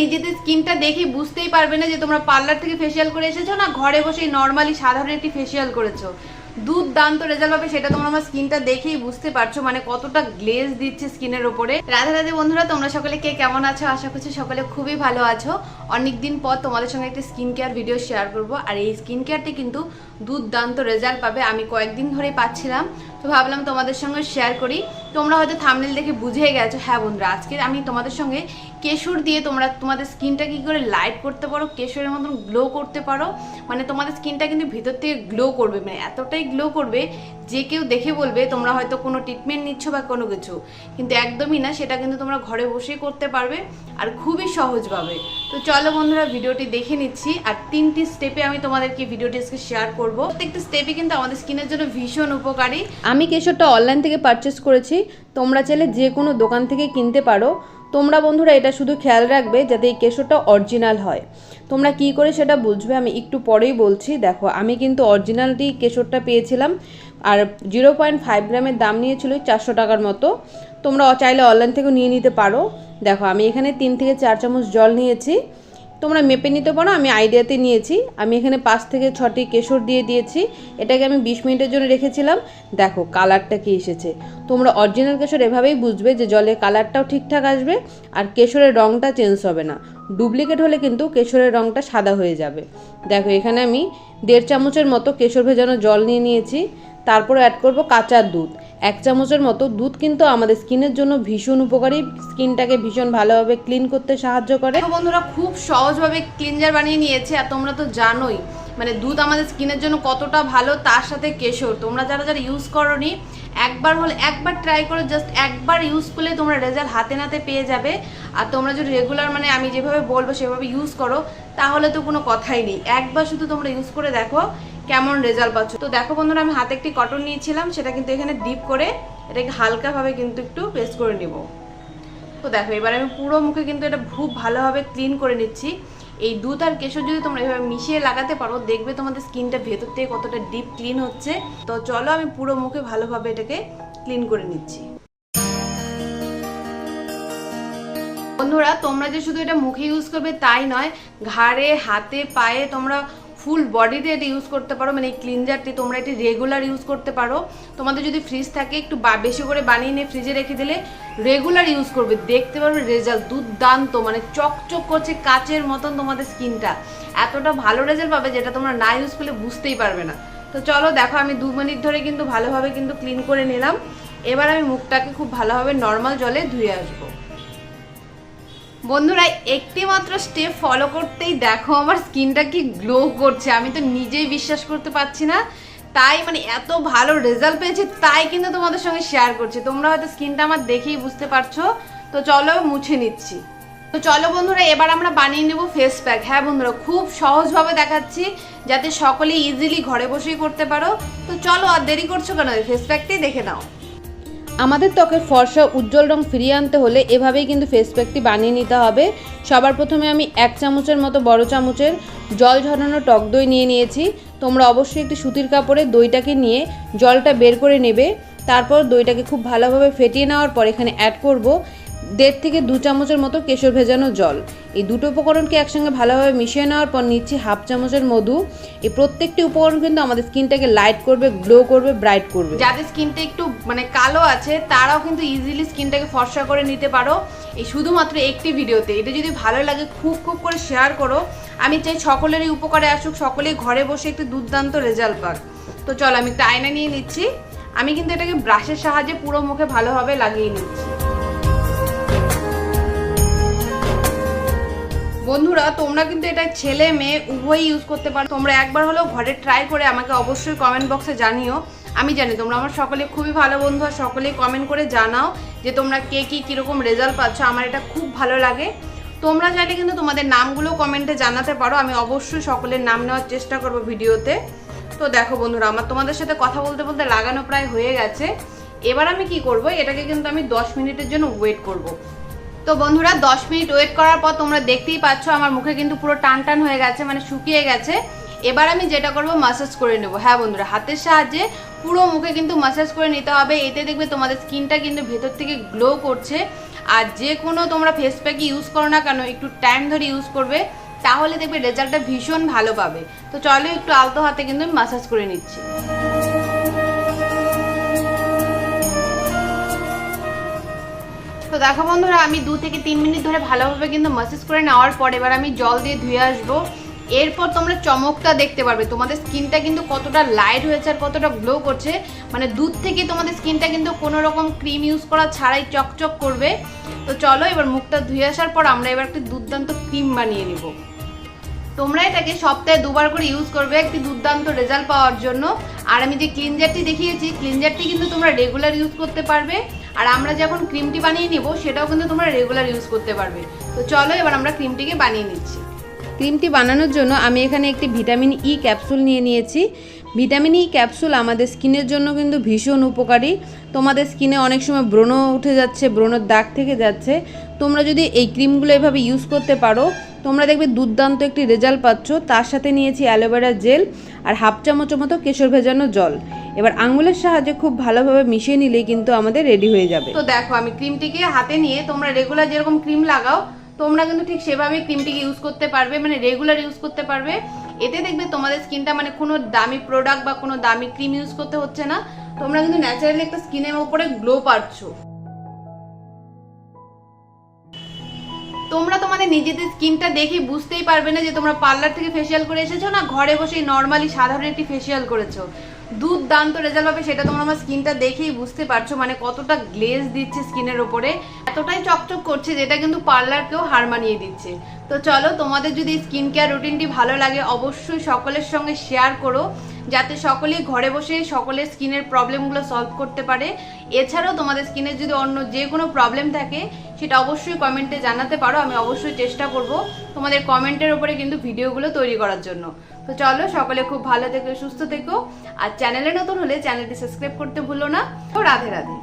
নিজেদের স্কিনটা দেখে বুঝতেই পারবে না যে তোমরা পার্লার থেকে ফেসিয়াল করে এসেছ না ঘরে বসেই নর্মালি সাধারণ একটি ফেসিয়াল করেছ। দুর্দান্ত রেজাল্ট হবে সেটা তোমরা আমার স্কিনটা দেখেই বুঝতে পারছ মানে কতটা গ্লেজ দিচ্ছে স্কিনের ওপরে রাধে রাধে বন্ধুরা, তোমরা সকলে কে কেমন আছো? আশা করছি সকলে খুবই ভালো আছো। অনেকদিন পর তোমাদের সঙ্গে একটা স্কিন কেয়ার ভিডিও শেয়ার করব, আর এই স্কিন কেয়ারটি কিন্তু দুর্দান্ত রেজাল্ট পাবে। আমি কয়েকদিন ধরেই পাচ্ছিলাম। তো ভাবলাম তোমাদের সঙ্গে শেয়ার করি। তোমরা হয়তো থামনেল দেখে বুঝে গেছো হ্যাঁ বন্ধুরা আজকে আমি তোমাদের সঙ্গে কেশর দিয়ে তোমরা, তোমাদের স্কিনটা কি করে লাইট করতে পারো, কেশরের মতন গ্লো করতে পারো মানে তোমাদের স্কিনটা কিন্তু ভিতর থেকে গ্লো করবে মানে এতটাই গ্লো করবে যে কেউ দেখে বলবে তোমরা হয়তো কোনো ট্রিটমেন্ট নিচ্ছ বা কোনো কিছু। কিন্তু একদমই না, সেটা কিন্তু তোমরা ঘরে বসেই করতে পারবে আর খুবই সহজভাবে। তো চলো বন্ধুরা, ভিডিওটি দেখে নিচ্ছি আর তিনটি স্টেপে আমি তোমাদেরকে ভিডিওটি আজকে শেয়ার করব। প্রত্যেকটা স্টেপে কিন্তু আমাদের স্কিনের জন্য ভীষণ উপকারী। আমি কেশরটা অনলাইন থেকে পারচেস করেছি। তোমরা চাইলে যে কোনো দোকান থেকে কিনতে পারো। তোমরা বন্ধুরা, এটা শুধু খেয়াল রাখবে যাতে এই কেশরটা অরিজিনাল হয়। তোমরা কি করে সেটা বুঝবে আমি একটু পরেই বলছি। দেখো, আমি কিন্তু অরিজিনালটি কেশরটা পেয়েছিলাম আর জিরো পয়েন্ট ফাইভ গ্রামের দাম নিয়েছিল চারশো টাকার মতো। তোমরা চাইলে অনলাইন থেকেও নিয়ে নিতে পারো। দেখো, আমি এখানে তিন থেকে চার চামচ জল নিয়েছি। তোমরা মেপে নিতে পারো, আমি আইডিয়াতে নিয়েছি। আমি এখানে পাঁচ থেকে ছটি কেশর দিয়ে দিয়েছি। এটাকে আমি বিশ মিনিটের জন্য রেখেছিলাম। দেখো, কালারটা কি এসেছে। তোমরা অরিজিনাল কেশর এভাবেই বুঝবে যে জলের কালারটাও ঠিকঠাক আসবে আর কেশরের রঙটা চেঞ্জ হবে না। ডুপ্লিকেট হলে কিন্তু কেশরের রঙটা সাদা হয়ে যাবে। দেখো, এখানে আমি দেড় চামচের মতো কেশর ভেজানো জল নিয়ে নিয়েছি। তারপর অ্যাড করব কাঁচা দুধ। এক চামচের মতো দুধ কিন্তু আমাদের স্কিনের জন্য ভীষণ উপকারী। স্কিনটাকে ভীষণ ভালোভাবে ক্লিন করতে সাহায্য করে। বন্ধুরা, খুব সহজভাবে ক্লিনজার বানিয়ে নিয়েছে আর তোমরা তো জানোই মানে দুধ আমাদের স্কিনের জন্য কতটা ভালো তার সাথে কেশর। তোমরা যারা যারা ইউজ করনি, একবার হলে একবার ট্রাই করো জাস্ট একবার ইউজ করলে তোমরা রেজাল্ট হাতে নাতে পেয়ে যাবে। আর তোমরা যদি রেগুলার মানে আমি যেভাবে বলব সেভাবে ইউজ করো, তাহলে তো কোনো কথাই নেই। একবার শুধু তোমরা ইউজ করে দেখো কেমন রেজাল্ট পাচ্ছ? তো দেখো বন্ধুরা, আমি হাতে একটি কটন নিয়েছিলাম, সেটা কিন্তু এখানে ডিপ করে এটাকে হালকাভাবে কিন্তু একটু পেস্ট করে নিবো। তো দেখো, এবার আমি পুরো মুখে কিন্তু এটা খুব ভালোভাবে ক্লিন করে নিচ্ছি। এই দুধ আর কেশর যদি তোমরা এভাবে মিশিয়ে লাগাতে পারো, দেখবে তোমাদের স্কিনটা ভেতর থেকে কতটা ডিপ ক্লিন হচ্ছে। তো চলো, আমি পুরো মুখে ভালোভাবে এটাকে ক্লিন করে নিচ্ছি। বন্ধুরা, তোমরা যে শুধু এটা মুখে ইউজ করবে, তাই নয়, ঘাড়ে, হাতে, পায়ে তোমরা ফুল বডিতে এটা ইউজ করতে পারো মানে এই ক্লিনজারটি তোমরা এটি রেগুলার ইউজ করতে পারো। তোমাদের যদি ফ্রিজ থাকে, একটু বেশি করে বানিয়ে নিয়ে ফ্রিজে রেখে দিলে রেগুলার ইউজ করবে। দেখতে পারবে রেজাল্ট দুর্দান্ত মানে চকচক করছে কাচের মতন তোমাদের স্কিনটা এতটা ভালো রেজাল্ট পাবে যেটা তোমরা না ইউজ করলে বুঝতেই পারবে না। তো চলো, দেখো, আমি দু মিনিট ধরে কিন্তু ভালোভাবে কিন্তু ক্লিন করে নিলাম। এবার আমি মুখটাকে খুব ভালোভাবে নর্মাল জলে ধুয়ে আসব। বন্ধুরা একটি মাত্র স্টেপ ফলো করতেই দেখো আমার স্কিনটা কি গ্লো করছে। আমি তো নিজেই বিশ্বাস করতে পারছি না। তাই মানে এত ভালো রেজাল্ট পেয়েছি, তাই কিন্তু তোমাদের সঙ্গে শেয়ার করছি। তোমরা হয়তো স্কিনটা আমার দেখেই বুঝতে পারছ। তো চলো মুছে নিচ্ছি। তো চলো বন্ধুরা, এবার আমরা বানিয়ে নেব ফেস প্যাক হ্যাঁ বন্ধুরা, খুব সহজভাবে দেখাচ্ছি, যাতে সকলে ইজিলি ঘরে বসেই করতে পারো। তো চলো আর দেরি করছ কেন? ফেস প্যাকটাই দেখে নাও। আমাদের ত্বকের ফর্সা, উজ্জ্বল রং ফিরিয়ে আনতে হলে এভাবেই কিন্তু ফেস প্যাকটি বানিয়ে নিতে হবে। সবার প্রথমে আমি এক চামচের মতো বড় চামচের জল ঝরানো টক দই নিয়ে নিয়েছি। তোমরা অবশ্যই একটি সুতির কাপড়ে দইটাকে নিয়ে জলটা বের করে নেবে। তারপর দইটাকে খুব ভালোভাবে ফেটিয়ে নেওয়ার পর এখানে অ্যাড করব দেড় থেকে দু চামচের মতো কেশর ভেজানো জল। এই দুটো উপকরণকে একসঙ্গে ভালোভাবে মিশিয়ে নেওয়ার পর নিচ্ছি হাফ চামচের মধু। এই প্রত্যেকটি উপকরণ কিন্তু আমাদের স্কিনটাকে লাইট করবে, গ্লো করবে, ব্রাইট করবে। যাদের স্কিনটা একটু মানে কালো আছে, তারাও কিন্তু ইজিলি স্কিনটাকে ফর্সা করে নিতে পারো। এই শুধুমাত্র একটি ভিডিওতে। এটা যদি ভালো লাগে, খুব খুব করে শেয়ার করো। আমি চাই সকলেরই উপকারে আসুক, সকলেই ঘরে বসে একটু দুর্দান্ত রেজাল্ট পাক। তো চলো, আমি একটা আয়না নিয়ে নিচ্ছি। আমি কিন্তু এটাকে ব্রাশের সাহায্যে পুরো মুখে ভালোভাবে লাগিয়ে নিচ্ছি। বন্ধুরা, তোমরা কিন্তু এটা ছেলে মেয়ে উভয়ই ইউজ করতে পারো। তোমরা একবার হলেও ঘরে ট্রাই করে আমাকে অবশ্যই কমেন্ট বক্সে জানিও। আমি জানি তোমরা আমার সকলে খুবই ভালো বন্ধু আর সকলেই কমেন্ট করে জানাও যে তোমরা কে কী কীরকম রেজাল্ট পাচ্ছ। আমার এটা খুব ভালো লাগে। তোমরা চাইলে কিন্তু তোমাদের নামগুলো কমেন্টে জানাতে পারো। আমি অবশ্যই সকলের নাম নেওয়ার চেষ্টা করব ভিডিওতে। তো দেখো বন্ধুরা, আমার তোমাদের সাথে কথা বলতে বলতে লাগানো প্রায় হয়ে গেছে। এবার আমি কি করব, এটাকে কিন্তু আমি দশ মিনিটের জন্য ওয়েট করব। তো বন্ধুরা, দশ মিনিট ওয়েট করার পর তোমরা দেখতেই পাচ্ছ আমার মুখে কিন্তু পুরো টান টান হয়ে গেছে মানে শুকিয়ে গেছে। এবার আমি যেটা করব মাসাজ করে নেব। হ্যাঁ বন্ধুরা, হাতের সাহায্যে পুরো মুখে কিন্তু মাসাজ করে নিতে হবে। এতে দেখবে তোমাদের স্কিনটা কিন্তু ভেতর থেকে গ্লো করছে। আর যে কোনো তোমরা ফেস প্যাক ইউজ করো না কেন, একটু টাইম ধরে ইউজ করবে, তাহলে দেখবে রেজাল্টটা ভীষণ ভালো পাবে। তো চলো একটু আলতো হাতে কিন্তু আমি মাসাজ করে নিচ্ছি। দেখো বন্ধুরা, আমি দু থেকে তিন মিনিট ধরে ভালোভাবে কিন্তু মাসাজ করে নেওয়ার পর এবার আমি জল দিয়ে ধুয়ে আসব। এরপর তোমরা চমকটা দেখতে পারবে। তোমাদের স্কিনটা কিন্তু কতটা লাইট হয়েছে আর কতটা গ্লো করছে। মানে দুধ থেকে তোমাদের স্কিনটা কিন্তু কোনো রকম ক্রিম ইউজ করা ছাড়াই চকচক করবে। তো চলো এবার মুখটা ধুয়ে আসার পর আমরা এবার একটি দুর্দান্ত ক্রিম বানিয়ে নিব। তোমরা এটাকে সপ্তাহে দুবার করে ইউজ করবে একটি দুর্দান্ত রেজাল্ট পাওয়ার জন্য। আর আমি যে ক্লিনজারটি দেখিয়েছি ক্লিনজারটি কিন্তু তোমরা রেগুলার ইউজ করতে পারবে। আর আমরা যখন ক্রিমটি বানিয়ে নিব, সেটাও কিন্তু তোমরা রেগুলার ইউজ করতে পারবে। তো চলো এবার আমরা ক্রিমটিকে বানিয়ে নিচ্ছি। ক্রিমটি বানানোর জন্য আমি এখানে একটি ভিটামিন ই ক্যাপসুল নিয়ে নিয়েছি। ভিটামিন ই ক্যাপসুল আমাদের স্কিনের জন্য কিন্তু ভীষণ উপকারী। তোমাদের স্কিনে অনেক সময় ব্রণ উঠে যাচ্ছে, ব্রণের দাগ থেকে যাচ্ছে। তোমরা যদি এই ক্রিমগুলো এভাবে ইউজ করতে পারো, তোমরা দেখবে দুর্দান্ত একটি রেজাল্ট পাচ্ছ। তার সাথে নিয়েছি অ্যালোভেরা জেল আর হাফ চামচের মতো কেশর ভেজানো জল। এবার আঙুলের সাহায্যে খুব ভালোভাবে মিশিয়ে নিলেই কিন্তু আমাদের রেডি হয়ে যাবে। তো দেখো, আমি ক্রিমটিকে হাতে নিয়ে তোমরা রেগুলার যেরকম ক্রিম লাগাও, তোমরা কিন্তু ঠিক সেভাবে ক্রিমটিকে ইউজ করতে পারবে মানে রেগুলার ইউজ করতে পারবে। এতে দেখবে তোমাদের স্কিনটা মানে কোনো দামি প্রোডাক্ট বা কোনো দামি ক্রিম ইউজ করতে হচ্ছে না। তোমরা কিন্তু ন্যাচারালি একটা স্কিনের উপরে গ্লো পাচ্ছ। তোমরা তোমাদের নিজেদের স্কিনটা দেখে বুঝতেই পারবে না যে তোমরা পার্লার থেকে ফেসিয়াল করে এসেছ না ঘরে বসেই নর্মালি সাধারণ একটি ফেসিয়াল করেছ। দুর্দান্ত রেজাল্ট পাবে সেটা তোমরা আমার স্কিনটা দেখেই বুঝতে পারছ মানে কতটা গ্লেজ দিচ্ছে স্কিনের ওপরে এতটাই চকচক করছে যেটা কিন্তু পার্লারকেও হার মানিয়ে দিচ্ছে। তো চলো, তোমাদের যদি স্কিন কেয়ার রুটিনটি ভালো লাগে, অবশ্যই সকলের সঙ্গে শেয়ার করো, যাতে সকলেই ঘরে বসে সকলের স্কিনের প্রবলেমগুলো সলভ করতে পারে। এছাড়াও তোমাদের স্কিনের যদি অন্য যে কোনো প্রবলেম থাকে, সেটা অবশ্যই কমেন্টে জানাতে পারো, আমি অবশ্যই চেষ্টা করব তোমাদের কমেন্টের ওপরে কিন্তু ভিডিওগুলো তৈরি করার জন্য। তো চলো, সকলে খুব ভালো থেকো, সুস্থ থেকো, আর চ্যানেলে নতুন হলে চ্যানেলটি সাবস্ক্রাইব করতে ভুলো না। তো রাধে রাধে।